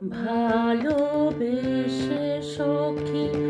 ভালোবেসে সখী